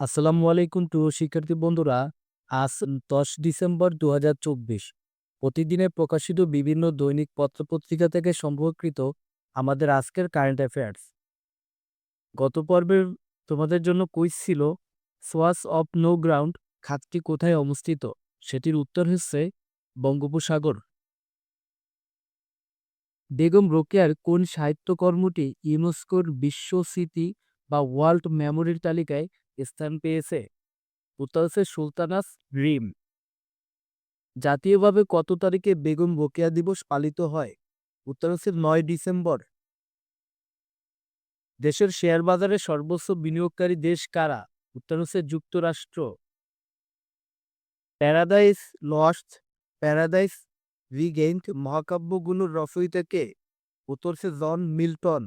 আসসালামু আলাইকুম প্রিয় শিক্ষার্থী বন্ধুরা, আজ দশ ডিসেম্বর দুহাজার চব্বিশ। প্রতিদিনে প্রকাশিত বিভিন্ন দৈনিক পত্রপত্রিকা থেকে সম্পর্কিত আমাদের আজকের কারেন্ট অ্যাফেয়ার্স গত পর্বের তোমাদের জন্য কুইজ ছিল সোয়াস অফ নো গ্রাউন্ড খাতটি কোথায় অবস্থিত? সেটির উত্তর হচ্ছে বঙ্গোপসাগর। বেগম রোকেয়ার কোন সাহিত্যকর্মটি ইউনেস্কোর বিশ্ব স্মৃতি বা ওয়ার্ল্ড মেমোরির তালিকায় স্থান পেয়েছে? উত্তর হচ্ছে সুলতানাস রিম। জাতীয়ভাবে কত তারিখে বেগম রোকেয়া দিবস পালিত হয়? উত্তর হচ্ছে নয় ডিসেম্বর। দেশের শেয়ার বাজারে সর্বোচ্চ বিনিয়োগকারী দেশ কারা? উত্তর হচ্ছে যুক্তরাষ্ট্র। প্যারাদাইস লস্ট প্যারাদাইস রিগেইনড মহাকাব্যগুলোর রচয়িতা কে? উত্তর হচ্ছে জন মিল্টন।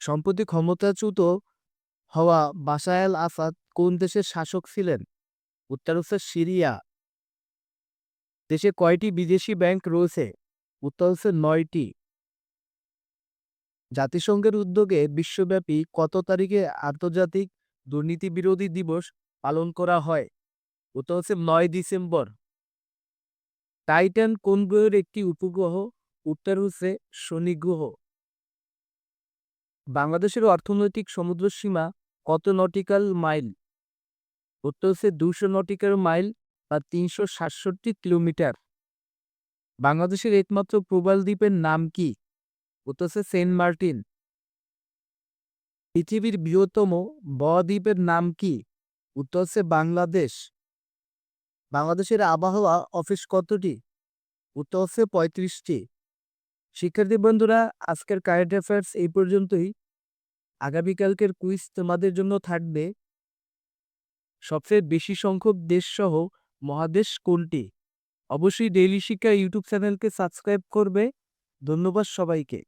সম্প্রতি ক্ষমতাচ্যুত হওয়া বাশায়াল আসাদ কোন দেশের শাসক ছিলেন? উত্তর হচ্ছে সিরিয়া। দেশে কয়টি বিদেশি ব্যাংক রয়েছে? উত্তর হচ্ছে নয়টি। জাতিসংঘের উদ্যোগে বিশ্বব্যাপী কত তারিখে আন্তর্জাতিক দুর্নীতি বিরোধী দিবস পালন করা হয়? উত্তর হচ্ছে নয় ডিসেম্বর। টাইটান কোন গ্রহের একটি উপগ্রহ? উত্তর হচ্ছে শনি গ্রহ। বাংলাদেশের অর্থনৈতিক সমুদ্রসীমা কত নটিক্যাল মাইল উত্তর হচ্ছে দুশো নটিক্যাল মাইল বা তিনশো সাতষট্টি কিলোমিটার বাংলাদেশের একমাত্র প্রবাল দ্বীপের নাম কি? উত্তর হচ্ছে সেন্ট মার্টিন। পৃথিবীর বৃহত্তম বদ্বীপের নাম কি? উত্তর হচ্ছে বাংলাদেশ। বাংলাদেশের আবহাওয়া অফিস কতটি? উত্তর হচ্ছে পঁয়ত্রিশটি। শিক্ষার্থী বন্ধুরা, আজকের কারেন্ট অ্যাফেয়ার্স এই পর্যন্তই। আগামীকালকের কুইজ তোমাদের জন্য থাকবে। সবচেয়ে বেশি সংখ্যক দেশসহ মহাদেশ কোনটি? অবশ্যই ডেইলি শিক্ষা ইউটিউব চ্যানেলকে সাবস্ক্রাইব করবে। ধন্যবাদ সবাইকে।